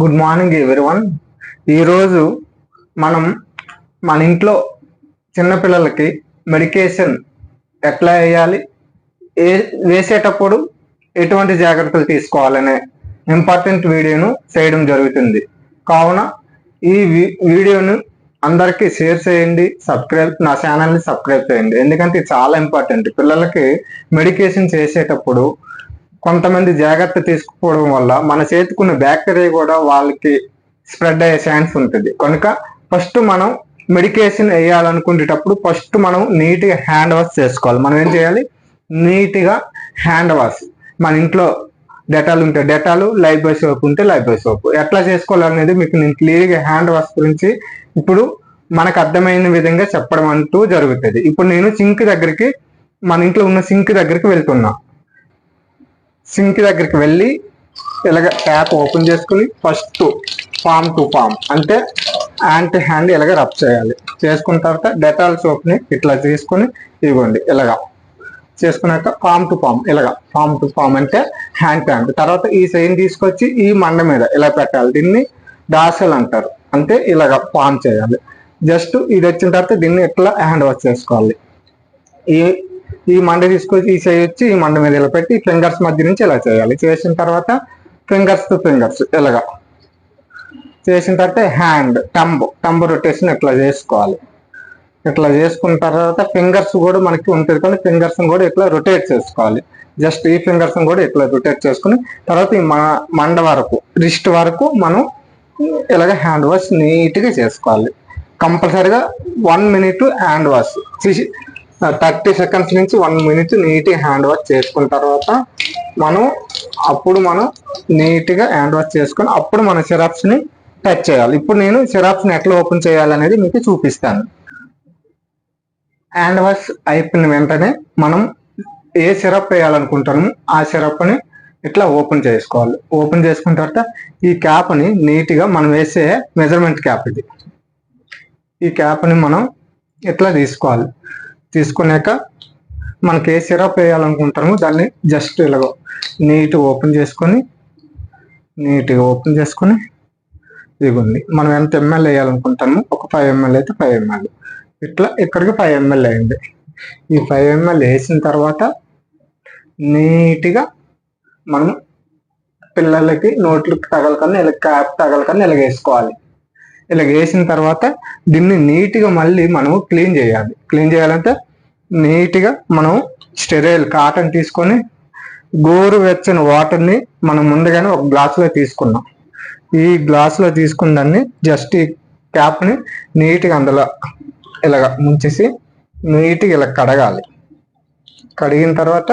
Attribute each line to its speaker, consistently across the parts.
Speaker 1: Good morning everyone ఈరోజు మనం మన ఇంట్లో చిన్నపిల్లలకి మెడికేషన్ ఎట్లా వేయాలి ఏ వేసేటప్పుడు ఎటువంటి జాగ్రత్తలు తీసుకోవాలనే ఇంపార్టెంట్ వీడియోను చేయడం జరుగుతుంది. కావున ఈ వీడియోను అందరికీ షేర్ చేయండి సబ్స్క్రైబ్ నా ఛానల్ని సబ్స్క్రైబ్ చేయండి. ఎందుకంటే చాలా ఇంపార్టెంట్ పిల్లలకి మెడికేషన్ చేసేటప్పుడు కొంతమంది జాగ్రత్త తీసుకోవడం వల్ల మన చేతికున్న బ్యాక్టీరియా కూడా వాళ్ళకి స్ప్రెడ్ అయ్యే ఛాన్స్ ఉంటుంది. కనుక ఫస్ట్ మనం మెడికేషన్ వేయాలనుకునేటప్పుడు ఫస్ట్ మనం నీట్గా హ్యాండ్ వాష్ చేసుకోవాలి. మనం ఏం చేయాలి? నీట్గా హ్యాండ్ వాష్ మన ఇంట్లో డెటాల్ ఉంటే డెటాలు లైఫ్ బాయ్ సోప్ ఉంటే లైఫ్ బాయ్ సోప్ ఎట్లా చేసుకోవాలనేది మీకు నేను క్లియర్గా హ్యాండ్ వాష్ గురించి ఇప్పుడు మనకు అర్థమైన విధంగా చెప్పడం అంటూ జరుగుతుంది. ఇప్పుడు నేను సింక్ దగ్గరికి మన ఇంట్లో ఉన్న సింక్ దగ్గరికి వెళ్తున్నా. సింక్ దగ్గరికి వెళ్ళి ఇలాగ ట్యాప్ ఓపెన్ చేసుకుని ఫస్ట్ ఫామ్ టు ఫామ్ అంటే యాంటీ హ్యాండ్ ఇలాగ రబ్ చేయాలి. చేసుకున్న తర్వాత డెటాల్ సోప్ని ఇట్లా తీసుకొని ఇవ్వండి ఇలాగ. చేసుకున్నాక ఫామ్ టు ఫామ్ ఇలాగా. ఫామ్ టు ఫామ్ అంటే హ్యాండ్ టు హ్యాండ్. తర్వాత ఈ సైన్ తీసుకొచ్చి ఈ మండ మీద ఇలా పెట్టాలి. దీన్ని దాసలు అంటారు. అంటే ఇలాగ ఫామ్ చేయాలి. జస్ట్ ఇది వచ్చిన తర్వాత దీన్ని ఇట్లా హ్యాండ్ వాష్ చేసుకోవాలి. ఈ ఈ మండ తీసుకొచ్చి ఈ చేయి వచ్చి ఈ మండ మీద ఇలా పెట్టి ఫింగర్స్ మధ్య నుంచి ఇలా చేయాలి. చేసిన తర్వాత ఫింగర్స్ టు ఫింగర్స్ ఇలాగా చేసిన తర్వాత హ్యాండ్ టంబు టంబు రొటేషన్ ఇట్లా చేసుకోవాలి? ఇట్లా చేసుకున్న తర్వాత ఫింగర్స్ కూడా మనకి ఉంటుంది కానీ ఫింగర్స్ కూడా ఇట్లా రొటేట్ చేసుకోవాలి? జస్ట్ ఈ ఫింగర్స్ కూడా ఇట్లా రొటేట్ చేసుకుని తర్వాత ఈ మ- మండ వరకు రిస్ట్ వరకు మనం ఇలాగ హ్యాండ్ వాష్ నీట్గా చేసుకోవాలి. కంపల్సరిగా one minute hand wash thirty seconds నుంచి వన్ మినిట్ నీట్గా హ్యాండ్ వాష్ చేసుకున్న తర్వాత మనం అప్పుడు మనం నీట్గా హ్యాండ్ వాష్ చేసుకొని అప్పుడు మన సిరప్స్ని టచ్ చేయాలి. ఇప్పుడు నేను సిరప్స్ని ఎట్లా ఓపెన్ చేయాలనేది మీకు చూపిస్తాను. హ్యాండ్ వాష్ అయిపోయిన వెంటనే మనం ఏ సిరప్ వేయాలనుకుంటామో ఆ సిరప్ని ఇట్లా ఓపెన్ చేసుకోవాలి. ఓపెన్ చేసుకున్న తర్వాత ఈ క్యాప్ని నీట్గా మనం వేసే మెజర్మెంట్ క్యాప్ ఇది. ఈ క్యాప్ని మనం ఇట్లా తీసుకోవాలి? తీసుకున్నాక మనకి ఏ సిరప్ వేయాలనుకుంటామో దాన్ని జస్ట్ ఇలాగ నీట్ ఓపెన్ చేసుకొని నీట్గా ఓపెన్ చేసుకొని ఇదిగోండి మనం ఎంత ఎంఎల్ వేయాలనుకుంటామో ఒక ఫైవ్ ఎంఎల్ అయితే ఫైవ్ ఎంఎల్ ఇట్లా ఇక్కడికి ఫైవ్ ఎంఎల్ అయింది. ఈ ఫైవ్ ఎంఎల్ వేసిన తర్వాత నీట్గా మనం పిల్లలకి నోట్లకి తగలకన్నా ఇలా క్యాప్ తగలకన్నా ఇలా వేసుకోవాలి. ఇలా వేసిన తర్వాత దీన్ని నీట్గా మళ్ళీ మనం క్లీన్ చేయాలి. క్లీన్ చేయాలంటే నీట్గా మనం స్టెరైల్ కాటన్ తీసుకొని గోరు వెచ్చని వాటర్ని మనం ముందుగానే ఒక గ్లాసులో తీసుకున్నాం. ఈ గ్లాసులో తీసుకున్న దాన్ని జస్ట్ ఈ క్యాప్ని నీట్గా అందులో ఇలాగ ముంచేసి నీట్గా ఇలా కడగాలి. కడిగిన తర్వాత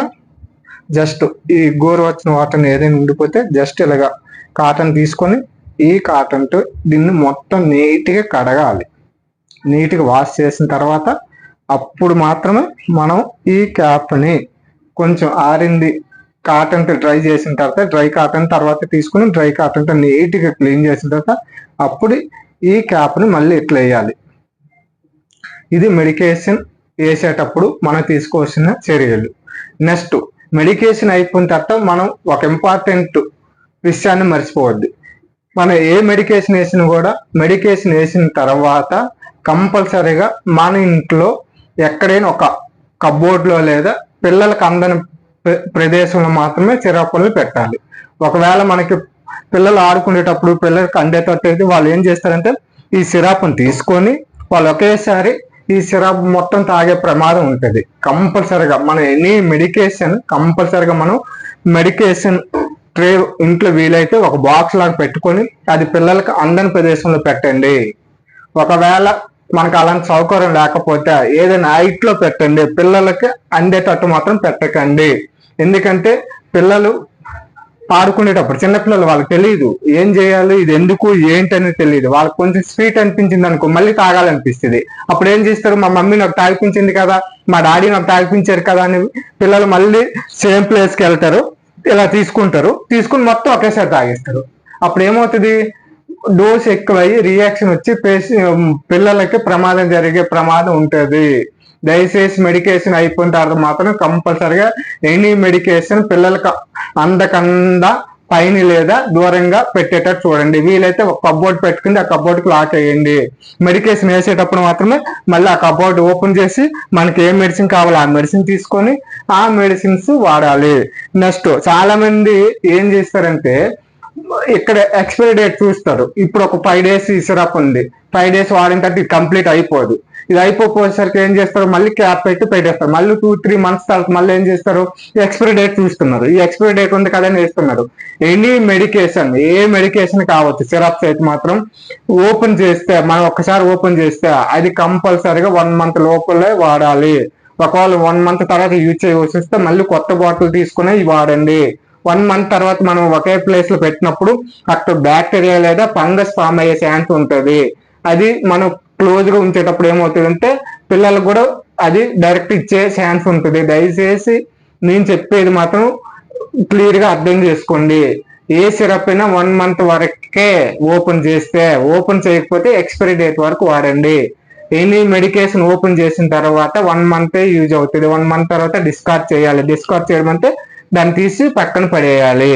Speaker 1: జస్ట్ ఈ గోరు వచ్చిన వాటర్ని ఏదైనా ఉండిపోతే జస్ట్ ఇలాగ కాటన్ తీసుకొని ఈ కాటన్తో దీన్ని మొత్తం నీట్గా కడగాలి. నీట్గా వాష్ చేసిన తర్వాత అప్పుడు మాత్రమే మనం ఈ క్యాప్ని కొంచెం ఆరింది కాటన్తో డ్రై చేసిన తర్వాత డ్రై కాటన్ తర్వాత తీసుకుని డ్రై కాటన్తో నీట్గా క్లీన్ చేసిన తర్వాత అప్పుడు ఈ క్యాప్ని మళ్ళీ ఇట్లా వేయాలి. ఇది మెడికేషన్ వేసేటప్పుడు మనం తీసుకోవాల్సిన చర్యలు. నెక్స్ట్ మెడికేషన్ అయిపోయిన తర్వాత మనం ఒక ఇంపార్టెంట్ విషయాన్ని మర్చిపోవద్దు. మనం ఏ మెడికేషన్ వేసినా కూడా మెడికేషన్ వేసిన తర్వాత కంపల్సరీగా మన ఇంట్లో ఎక్కడైనా ఒక కబోర్డ్లో లేదా పిల్లలకు అందని ప్ర- ప్రదేశంలో మాత్రమే చిరాకులు పెట్టాలి. ఒకవేళ మనకి పిల్లలు ఆడుకునేటప్పుడు పిల్లలకి అండేటట్టు అయితే వాళ్ళు ఏం చేస్తారంటే ఈ సిరాప్ను తీసుకొని వాళ్ళు ఒకేసారి ఈ సిరాప్ మొత్తం తాగే ప్రమాదం ఉంటుంది. కంపల్సరిగా మన ఎనీ మెడికేషన్ కంపల్సరిగా మనం మెడికేషన్ ట్రే ఇంట్లో వీలైతే ఒక బాక్స్ లాగా పెట్టుకొని అది పిల్లలకి అందని ప్రదేశంలో పెట్టండి. ఒకవేళ మనకు అలాంటి సౌకర్యం లేకపోతే ఏదైనా హైట్లో పెట్టండి. పిల్లలకి అందేటట్టు మాత్రం పెట్టకండి. ఎందుకంటే పిల్లలు ఆడుకునేటప్పుడు చిన్నపిల్లలు వాళ్ళకి తెలియదు ఏం చేయాలి ఇది ఎందుకు ఏంటని తెలియదు వాళ్ళకి కొంచెం స్వీట్ అనిపించింది అనుకో మళ్ళీ తాగాలనిపిస్తుంది. అప్పుడు ఏం చేస్తారు? మా మమ్మీ నాకు తాగిపించింది కదా మా డాడీ నాకు తాగిపించారు కదా అని పిల్లలు మళ్ళీ సేమ్ ప్లేస్కి వెళ్తారు. ఇలా తీసుకుంటారు. తీసుకుని మొత్తం ఒకేసారి తాగేస్తారు. అప్పుడు ఏమవుతుంది డోస్ ఎక్కువయ్యి రియాక్షన్ వచ్చి పిల్లలకి ప్రమాదం జరిగే ప్రమాదం ఉంటుంది. దయచేసి మెడికేషన్ అయిపోయిన తర్వాత మాత్రం కంపల్సరిగా ఎనీ మెడికేషన్ పిల్లలకు అందకుండా పైన లేదా దూరంగా పెట్టేటట్టు చూడండి. వీలైతే ఒక కబోర్డ్ పెట్టుకుని ఆ కబోర్డ్కి లాక్ అయ్యండి మెడికేషన్ వేసేటప్పుడు మాత్రమే మళ్ళీ ఆ కబోర్డ్ ఓపెన్ చేసి మనకి ఏ మెడిసిన్ కావాలో ఆ మెడిసిన్ తీసుకొని ఆ మెడిసిన్స్ వాడాలి. నెక్స్ట్ చాలా మంది ఏం చేస్తారంటే ఇక్కడ ఎక్స్పైరీ డేట్ చూస్తారు. ఇప్పుడు ఒక ఫైవ్ డేస్ ఈ సిరప్ ఉంది. ఫైవ్ డేస్ వాడిన తర్వాత కంప్లీట్ అయిపోదు. ఇది అయిపోయేసరికి ఏం చేస్తారు? మళ్ళీ క్యాప్ పెట్టి పెట్టేస్తారు. మళ్ళీ టూ త్రీ మంత్స్ తర్వాత మళ్ళీ ఏం చేస్తారు? ఎక్స్పైరీ డేట్ చూస్తున్నారు. ఈ ఎక్స్పైరీ డేట్ ఉంది కదా అని వేస్తున్నారు ఎనీ మెడికేషన్ ఏ మెడికేషన్ కావచ్చు సిరప్స్ అయితే మాత్రం ఓపెన్ చేస్తే మనం ఒక్కసారి ఓపెన్ చేస్తే అది కంపల్సరీగా వన్ మంత్ లోపలే వాడాలి. ఒకవేళ వన్ మంత్ తర్వాత యూజ్ చేయవలసి వస్తే మళ్ళీ కొత్త బాటిల్ తీసుకుని ఇవి వాడండి. వన్ మంత్ తర్వాత మనం ఒకే ప్లేస్లో పెట్టినప్పుడు అక్కడ బ్యాక్టీరియా లేదా ఫంగస్ ఫామ్ అయ్యే ఛాన్స్ ఉంటుంది. అది మనం క్లోజ్గా ఉంచేటప్పుడు ఏమవుతుందంటే పిల్లలకు కూడా అది డైరెక్ట్ ఇచ్చే ఛాన్స్ ఉంటుంది. దయచేసి నేను చెప్పేది మాత్రం క్లియర్గా అర్థం చేసుకోండి. ఏ సిరప్ అయినా వన్ మంత్ వరకే ఓపెన్ చేస్తే ఓపెన్ చేయకపోతే ఎక్స్పైరీ డేట్ వరకు వాడండి. ఎనీ మెడికేషన్ ఓపెన్ చేసిన తర్వాత వన్ మంత్ యూజ్ అవుతుంది. వన్ మంత్ తర్వాత డిస్కార్డ్ చేయాలి. డిస్కార్డ్ చేయడం అంటే దాన్ని తీసి పక్కన పడేయాలి.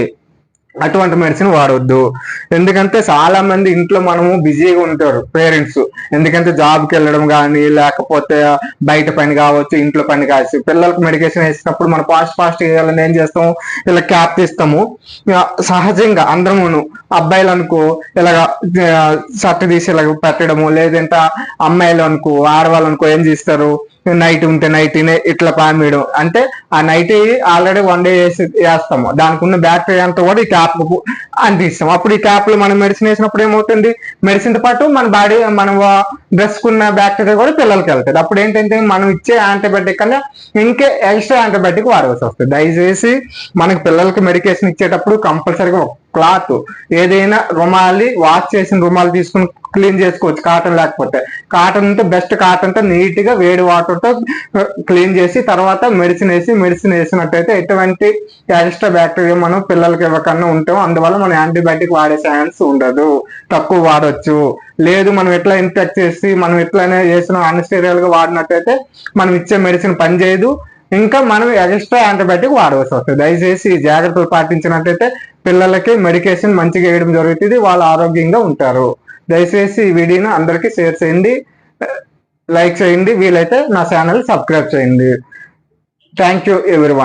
Speaker 1: అటువంటి మెడిసిన్ వాడొద్దు. ఎందుకంటే చాలా మంది ఇంట్లో మనము బిజీగా ఉంటారు పేరెంట్స్. ఎందుకంటే జాబ్కి వెళ్ళడం కానీ లేకపోతే బయట పని కావచ్చు ఇంట్లో పని కావచ్చు. పిల్లలకు మెడికేషన్ వేసినప్పుడు మనం ఫాస్ట్ ఫాస్ట్ చేయాలని ఏం చేస్తాము? ఇలా క్యాప్ తీస్తాము. సహజంగా అందరమును అబ్బాయిలు అనుకో ఇలాగ షర్ట్ తీసి ఇలాగ పెట్టడము లేదంటే అమ్మాయిలు అనుకో ఆడవాళ్ళు అనుకో ఏం చేస్తారు? నైట్ ఉంటే నైట్ ఇట్లా పామేయడం అంటే ఆ నైట్ ఆల్రెడీ వన్ డే వేసి వేస్తాము. దానికి ఉన్న బ్యాక్టీరియా అంతా కూడా ఈ క్యాప్ అందిస్తాం అప్పుడు ఈ క్యాప్లు మనం మెడిసిన్ వేసినప్పుడు ఏమవుతుంది? మెడిసిన్తో పాటు మన బాడీ మన బ్రెస్కున్న బ్యాక్టీరియా కూడా పిల్లలకి వెళ్తుంది అప్పుడు ఏంటంటే మనం ఇచ్చే యాంటీబయాటిక్ కన్నా ఇంకే ఎక్స్ట్రా యాంటీబయాటిక్ వాడవలసి వస్తుంది. దయచేసి మనకి పిల్లలకి మెడికేషన్ ఇచ్చేటప్పుడు కంపల్సరీగా క్లాత్ ఏదైనా రుమాలి వాష్ చేసిన రుమాలు తీసుకుని క్లీన్ చేసుకోవచ్చు కాటన్ లేకపోతే. కాటన్తో బెస్ట్ కాటన్తో నీట్గా వేడి వాటర్తో క్లీన్ చేసి తర్వాత మెడిసిన్ వేసి మెడిసిన్ వేసినట్టయితే ఎటువంటి ఎక్స్ట్రా బ్యాక్టీరియా మనం పిల్లలకి ఇవ్వకుండా ఉంటాం. అందువల్ల మనం యాంటీబయాటిక్ వాడే ఛాన్స్ ఉండదు. తక్కువ వాడచ్చు. లేదు మనం ఎట్లా ఇన్ఫెక్ట్ చేసి మనం ఎట్లనే చేసిన అన్స్టీరియల్గా వాడినట్టయితే మనం ఇచ్చే మెడిసిన్ పనిచేయదు ఇంకా మనం ఎక్స్ట్రా యాంటీబయాటిక్ వాడవలసి వస్తుంది. దయచేసి ఈ జాగ్రత్తలు పాటించినట్టయితే పిల్లలకి మెడికేషన్ మంచిగా వేయడం జరుగుతుంది. వాళ్ళు ఆరోగ్యంగా ఉంటారు. దయచేసి ఈ వీడియోని అందరికీ షేర్ చేయండి. లైక్ చేయండి. వీలైతే నా ఛానల్ సబ్స్క్రైబ్ చేయండి. Thank you every